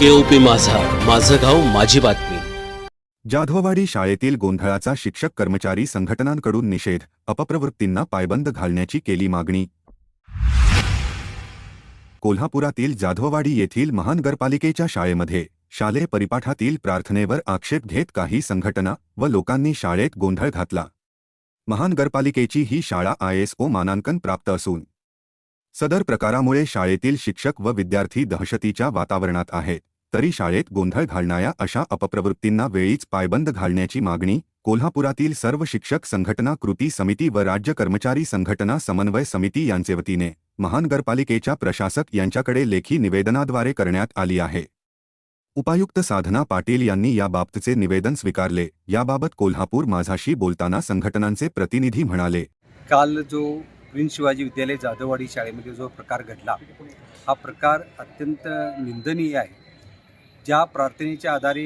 केओपी माझा. माझं गाव माझी बातमी. जाधववाडी शाळेतील गोंधळाचा शिक्षक कर्मचारी संघटनांकडून निषेध अपप्रवृत्तींना पायबंद घालण्याची केली मागणी. कोल्हापुरातील जाधववाडी येथील महानगरपालिकेच्या शाळेमध्ये शालेय परिपाठातील प्रार्थनेवर आक्षेप घेत काही संघटना व लोकांनी शाळेत गोंधळ घातला. महानगरपालिकेची ही शाळा आयएसओ मानांकन प्राप्त असून सदर प्रकारामुळे शाळेतील शिक्षक व विद्यार्थी दहशतीच्या वातावरणात आहेत. तरी शाळेत गोंधळ घालणाऱ्या अशा अपप्रवृत्तींना वेळीच पायबंद घालण्याची मागणी कोल्हापुरातील सर्व शिक्षक संघटना कृती समिती व राज्य कर्मचारी संघटना समन्वय समिती यांचे वतीने महानगरपालिकेच्या प्रशासक यांच्याकडे लेखी निवेदनाद्वारे करण्यात आली आहे. उपायुक्त साधना पाटील यांनी याबाबतचे निवेदन स्वीकारले. याबाबत कोल्हापूर माझाशी बोलताना संघटनांचे प्रतिनिधी म्हणाले काल जो प्रिन्स शिवाजी विद्यालय जाधववाडी शाळेमध्ये जो प्रकार घडला हा प्रकार अत्यंत निंदनीय आहे. ज्या प्रार्थनेच्या आधारे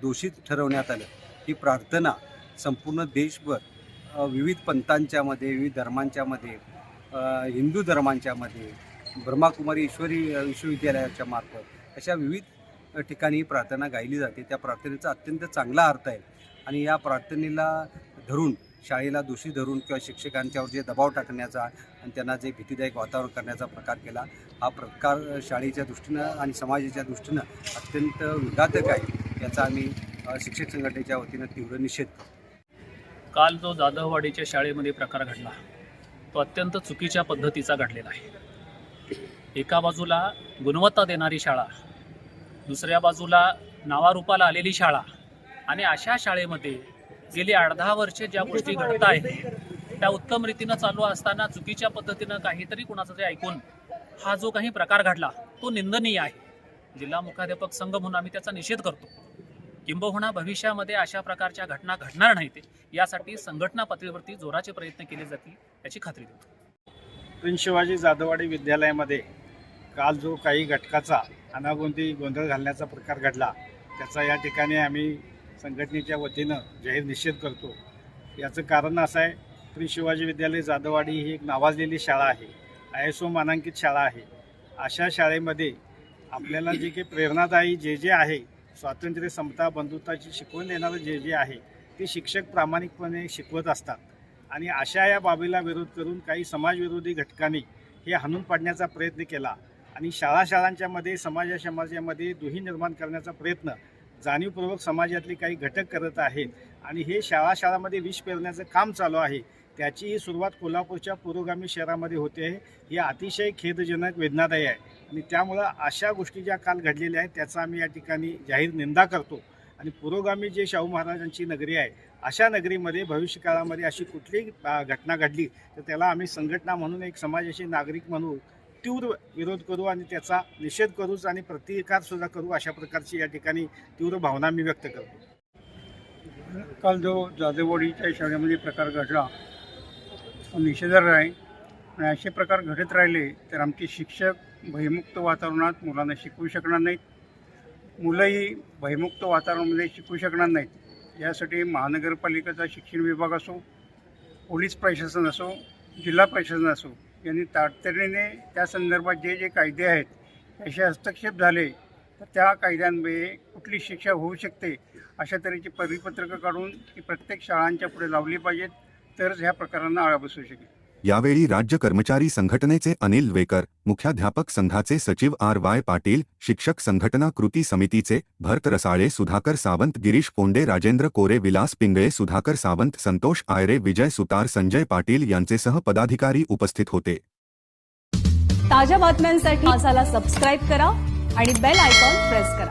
दोषित ठरवण्यात आलं ही प्रार्थना संपूर्ण देशभर विविध पंथांच्यामध्ये विविध धर्मांच्यामध्ये हिंदू धर्मांच्यामध्ये ब्रह्माकुमारी ईश्वरी विश्वविद्यालयाच्या मार्फत अशा विविध ठिकाणी ही प्रार्थना गायली जाते. त्या प्रार्थनेचा अत्यंत चांगला अर्थ आहे आणि या प्रार्थनेला धरून शाळेला दोषी धरून किंवा शिक्षकांच्यावर जे दबाव टाकण्याचा आणि त्यांना जे भीतीदायक वातावरण करण्याचा प्रकार केला हा प्रकार शाळेच्या दृष्टीनं आणि समाजाच्या दृष्टीनं अत्यंत विघातक आहे याचा आम्ही शिक्षक संघटनेच्या वतीनं तीव्र निषेध करतो. काल जो जाधववाडीच्या शाळेमध्ये प्रकार घडला तो अत्यंत चुकीच्या पद्धतीचा घडलेला आहे. एका बाजूला गुणवत्ता देणारी शाळा दुसऱ्या बाजूला नावारूपाला आलेली शाळा आणि अशा शाळेमध्ये गेली आठ दहा वर्षे ज्या गोष्टी घडत आहेत त्या उत्तम रीतीनं चालू असताना चुकीच्या पद्धतीनं काहीतरी कुणाचं तरी ऐकून हा जो काही प्रकार घडला तो निंदनीय आहे. जिल्हा मुखाध्यापक संघ म्हणून आम्ही त्याचा निषेध करतो. किंबहुना भविष्यामध्ये अशा प्रकारच्या घटना घडणार नाहीत यासाठी संघटना पातळीवरती जोराचे प्रयत्न केले जातील याची खात्री देतो. प्रिन्स शिवाजी जाधववाडी विद्यालयामध्ये काल जो काही घटकाचा अनागोंदी गोंधळ घालण्याचा प्रकार घडला त्याचा या ठिकाणी आम्ही संघटनेच्या वतीनं जाहीर निषेध करतो. याचं कारण असं आहे श्री शिवाजी विद्यालय जाधववाडी ही एक नावाजलेली शाळा आहे. आय एस ओ मानांकित शाळा आहे. अशा शाळेमध्ये आपल्याला जे काही प्रेरणादायी जे जे आहे स्वातंत्र्य समता बंधुत्वाची शिकवण देणारं जे जे आहे ते शिक्षक प्रामाणिकपणे शिकवत असतात. आणि अशा या बाबीला विरोध करून काही समाजविरोधी घटकांनी हे हाणून पाडण्याचा प्रयत्न केला. आणि शाळा शाळांच्यामध्ये समाजा समाजामध्ये दुही निर्माण करण्याचा प्रयत्न जाणीवपूर्वक समाजातले काही घटक करत आहेत आणि हे शाळा शाळामध्ये विष पेरण्याचं काम चालू आहे. त्याचीही सुरुवात कोल्हापूरच्या पुरोगामी शहरामध्ये होते. आहे हे अतिशय खेदजनक वेदनादायी आहे. आणि त्यामुळं अशा गोष्टी ज्या काल घडलेल्या आहेत त्याचा आम्ही या ठिकाणी जाहीर निंदा करतो. आणि पुरोगामी जे शाहू महाराजांची नगरी आहे अशा नगरीमध्ये भविष्यकाळामध्ये अशी कुठलीही घटना घडली तर त्याला आम्ही संघटना म्हणून एक समाजाशी नागरिक म्हणून तीव्र विरोध करू आणि त्याचा निषेध करूच आणि प्रतिकारसुद्धा करू अशा प्रकारची या ठिकाणी तीव्र भावना मी व्यक्त करतो. काल जो जादेवाडीच्या शाळेमध्ये प्रकार घडला तो निषेधार्ह आहे. आणि असे प्रकार घडत राहिले तर आमचे शिक्षक भयमुक्त वातावरणात मुलांना शिकवू शकणार नाहीत. मुलंही भयमुक्त वातावरणामध्ये शिकू शकणार नाहीत. यासाठी महानगरपालिकेचा शिक्षण विभाग असो पोलीस प्रशासन असो जिल्हा प्रशासन असो यांनी तातडीने त्या संदर्भात जे जे कायदे आहेत त्याचे हस्तक्षेप झाले तर त्या कायद्यांमुळे कुठली शिक्षा होऊ शकते अशा तऱ्हेची परिपत्रकं काढून ती प्रत्येक शाळांच्या पुढे लावली पाहिजेत तरच ह्या प्रकारांना आळा बसू शकेल. यावेळी राज्य कर्मचारी संघटनेचे अनिल वेकर मुख्याध्यापक संघाचे सचिव आर वाय पाटील शिक्षक संघटना कृती समितीचे भरत रसाळे सुधाकर सावंत गिरीश कोंडे राजेंद्र कोरे विलास पिंगळे सुधाकर सावंत संतोष आयरे विजय सुतार संजय पाटील यांचेसह पदाधिकारी उपस्थित होते. ताज्या बातम्यांसाठी सबस्क्राईब करा आणि बेल आयकॉन प्रेस करा.